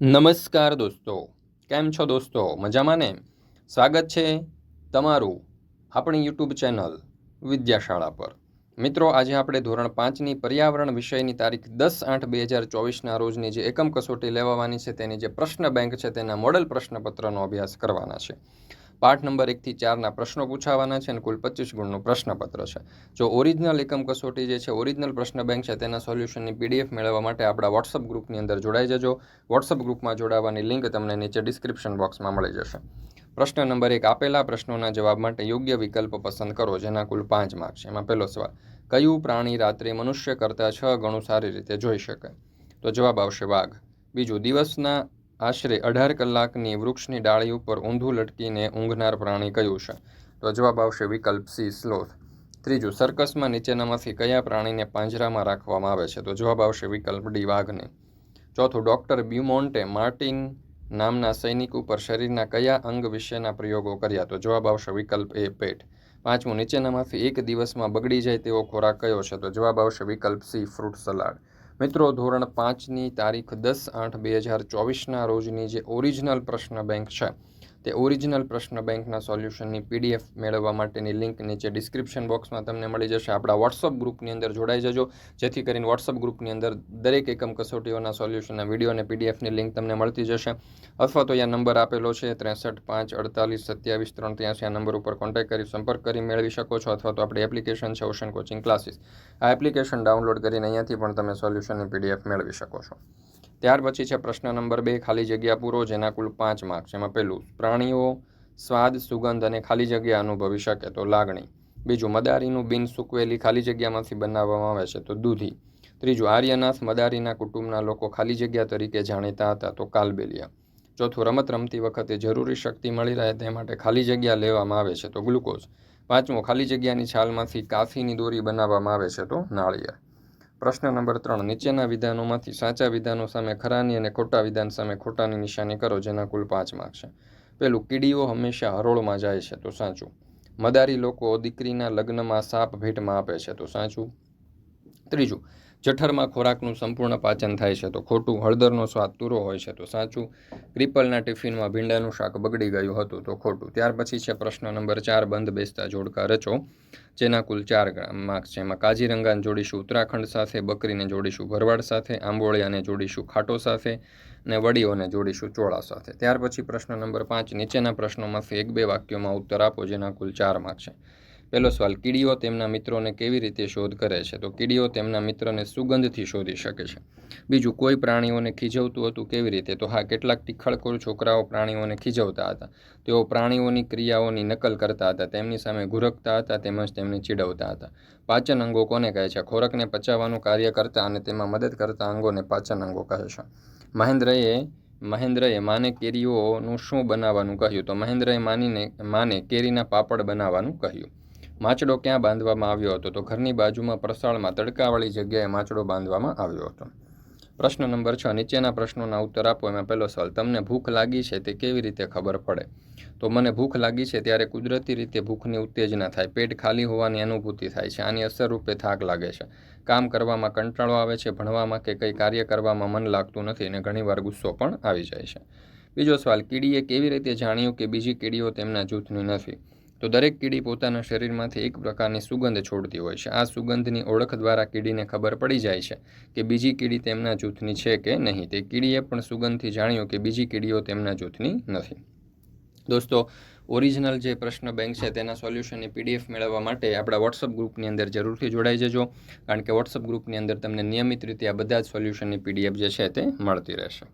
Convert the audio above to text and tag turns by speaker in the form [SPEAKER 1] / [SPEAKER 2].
[SPEAKER 1] નમસ્કાર દોસ્તો. કેમ છો દોસ્તો? મજામાં ને? સ્વાગત છે તમારું આપણી યુટ્યુબ ચેનલ વિદ્યાશાળા પર. મિત્રો, આજે આપણે ધોરણ પાંચની પર્યાવરણ વિષયની તારીખ દસ આઠ બે હજાર ચોવીસના રોજની જે એકમ કસોટી લેવાની છે તેની જે પ્રશ્ન બેંક છે તેના મોડલ પ્રશ્નપત્રનો અભ્યાસ કરવાના છે. પાઠ નંબર એકથી ચારના પ્રશ્નો પૂછાવાના છે અને કુલ પચીસ ગુણનું પ્રશ્નપત્ર છે. જો ઓરિજિનલ એકમ કસોટી જે છે, ઓરિજિનલ પ્રશ્ન બેંક છે, તેના સોલ્યુશનની પીડીએફ મેળવવા માટે આપણા વોટ્સઅપ ગ્રુપની અંદર જોડાઈ જજો. વોટ્સઅપ ગ્રુપમાં જોડાવાની લિંક તમને નીચે ડિસ્ક્રિપ્શન બોક્સમાં મળી જશે. પ્રશ્ન નંબર એક, આપેલા પ્રશ્નોના જવાબ માટે યોગ્ય વિકલ્પ પસંદ કરો, જેના કુલ પાંચ માર્ક છે. એમાં પહેલો સવાલ, કયું પ્રાણી રાત્રે મનુષ્ય કરતાં છ ગણું સારી રીતે જોઈ શકે? તો જવાબ આવશે વાઘ. બીજું, દિવસના આશરે અઢાર કલાકની વૃક્ષની ડાળી ઉપર ઊંધું લટકીને ઊંઘનાર પ્રાણી કયું છે? તો જવાબ આવશે વિકલ્પ સી, સ્લોથ. ત્રીજું સર્કસમાં નીચેનામાંથી કયા પ્રાણીને પાંજરામાં રાખવામાં આવે છે? તો જવાબ આવશે વિકલ્પ ડી, વાઘને. ચોથું, ડૉક્ટર બ્યુમોન્ટે માર્ટિન નામના સૈનિક ઉપર શરીરના કયા અંગ વિશેના પ્રયોગો કર્યા? તો જવાબ આવશે વિકલ્પ એ, પેટ. પાંચમું, નીચેનામાંથી એક દિવસમાં બગડી જાય તેવો ખોરાક કયો છે? તો જવાબ આવશે વિકલ્પ સી, ફ્રૂટ સલાડ. મિત્રો, ધોરણ પાંચની તારીખ દસ આઠ બે હજાર ચોવીસના રોજની જે ઓરિજિનલ પ્રશ્ન બેંક છે તે ઓરિજિનલ પ્રશ્ન બેંકના સોલ્યુશનની પીડીએફ મેળવવા માટેની લિંક નીચે ડિસ્ક્રિપ્શન બોક્સમાં તમને મળી જશે. આપણા વોટ્સઅપ ગ્રુપની અંદર જોડાઈ જજો. જેથી કરીને વોટ્સઅપ ગ્રુપની અંદર દરેક એકમ કસોટીઓના સોલ્યુશનના વીડિયો અને પીડીએફની લિંક તમને મળતી જશે. અથવા તો અહીંયા નંબર આપેલો છે, ત્રેસઠ, પાંચ, અડતાલીસ, સત્યાવીસ, ત્રણ, ત્યાંસી. આ નંબર ઉપર કોન્ટેક્ટ કરી સંપર્ક કરી મેળવી શકો છો. અથવા તો આપણી એપ્લિકેશન છે ઓશન કોચિંગ ક્લાસીસ આ એપ્લિકેશન ડાઉનલોડ કરીને અહીંયાથી પણ તમે સોલ્યુશનની પીડીએફ મેળવી શકો છો. ત્યાર પછી છે પ્રશ્ન નંબર બે, ખાલી જગ્યા પૂરો જેના કુલ પાંચ માર્ક્સ એમાં પહેલું, પ્રાણીઓ, સ્વાદ, સુગંધ અને ખાલી જગ્યા અનુભવી શકે તો લાગણી. બીજું, મદારીનું બિન સૂકવેલી ખાલી જગ્યામાંથી બનાવવામાં આવે છે તો દૂધી. ત્રીજું, આર્યનાથ મદારીના કુટુંબના લોકો ખાલી જગ્યા તરીકે જાણીતા હતા તો કાલબેલિયા. ચોથું, રમત રમતી વખતે જરૂરી શક્તિ મળી રહે તે માટે ખાલી જગ્યા લેવામાં આવે છે તો ગ્લુકોઝ. પાંચમું, ખાલી જગ્યાની છાલમાંથી કાફીની દોરી બનાવવામાં આવે છે તો નાળિયેર. પ્રશ્ન નંબર ત્રણ, નીચેના વિધાનોમાંથી સાચા વિધાનો સામે ખરાની અને ખોટા વિધાન સામે ખોટાની નિશાની કરો, જેના કુલ પાંચ માર્ક છે. પેલું, કીડીઓ હંમેશા હરોળમાં જાય છે, તો સાચું. મદારી લોકો દીકરીના લગ્નમાં સાપ ભેટમાં આપે છે, તો સાચું. ત્રીજું જઠરમાં ખોરાકનું સંપૂર્ણ પાચન થાય છે, તો ખોટું હળદરનો સ્વાદ તૂરો હોય છે, તો સાચું ક્રિપલના ટિફિનમાં ભીંડાનું શાક બગડી ગયું હતું, તો ખોટું. ત્યાર પછી છે પ્રશ્ન નંબર ચાર, બંધ બેસતા જોડકા રચો, જેના કુલ ચાર માર્ક્સ છે. એમાં કાજીરંગાને જોડીશું ઉત્તરાખંડ સાથે, બકરીને જોડીશું ભરવાડ સાથે, આંબોળિયાને જોડીશું ખાટો સાથે ને વડીઓને જોડીશું ચોળા સાથે. ત્યાર પછી પ્રશ્ન નંબર પાંચ, નીચેના પ્રશ્નોમાંથી એક બે વાક્યોમાં ઉત્તર આપો, જેના કુલ ચાર માર્ક છે. પહેલો સવાલ, કીડીઓ તેમના મિત્રોને કેવી રીતે શોધ કરે છે? તો કીડીઓ તેમના મિત્રને સુગંધથી શોધી શકે છે. બીજું, કોઈ પ્રાણીઓને ખીજવતું હતું કેવી રીતે? તો હા, કેટલાક ટીખળખોર છોકરાઓ પ્રાણીઓને ખીજવતા હતા. તેઓ પ્રાણીઓની ક્રિયાઓની નકલ કરતા હતા. તેમની સામે ઘુરકતા હતા, તેમજ તેમને ચીડવતા હતા. પાચન અંગો કોને કહે છે? ખોરાકને પચાવવાનું કાર્ય કરતા અને તેમાં મદદ કરતા અંગોને પાચન અંગો કહે છે. મહેન્દ્રએ મહેન્દ્રએ માને કેરીઓનું શું બનાવવાનું કહ્યું? તો મહેન્દ્રએ માનીને, માને કેરીના પાપડ બનાવવાનું કહ્યું. માચડો ક્યાં બાંધવામાં આવ્યો હતો? તો ઘરની બાજુમાં પ્રસાળમાં તડકાવાળી જગ્યાએ માચડો બાંધવામાં આવ્યો હતો. પ્રશ્ન નંબર છ, નીચેના પ્રશ્નોના ઉત્તર આપો. એમાં પહેલો સવાલ, તમને ભૂખ લાગી છે તે કેવી રીતે ખબર પડે? તો મને ભૂખ લાગી છે ત્યારે કુદરતી રીતે ભૂખની ઉત્તેજના થાય. પેટ ખાલી હોવાની અનુભૂતિ થાય છે. આની અસર રૂપે થાક લાગે છે. કામ કરવામાં કંટાળો આવે છે, ભણવામાં કે કંઈ કાર્ય કરવામાં મન લાગતું નથી અને ઘણીવાર ગુસ્સો પણ આવી જાય છે. બીજો સવાલ, કીડીએ કેવી રીતે જાણ્યું કે બીજી કીડીઓ તેમના જૂથની નથી? તો દરેક કીડી પોતાના શરીરમાંથી એક પ્રકારની સુગંધ છોડતી હોય છે. આ સુગંધની ઓળખ દ્વારા કીડીને ખબર પડી જાય છે કે બીજી કીડી તેમના જૂથની છે કે નહીં. તે કીડીએ પણ સુગંધથી જાણ્યું કે બીજી કીડીઓ તેમના જૂથની નથી. દોસ્તો, ઓરિજિનલ જે પ્રશ્ન બેંક છે તેના સોલ્યુશનની પીડીએફ મેળવવા માટે આપણા વોટ્સઅપ ગ્રુપની અંદર જરૂરથી જોડાઈ જજો, કારણ કે વોટ્સઅપ ગ્રુપની અંદર તમને નિયમિત રીતે આ બધા જ સોલ્યુશનની પીડીએફ જે છે તે મળતી રહેશે.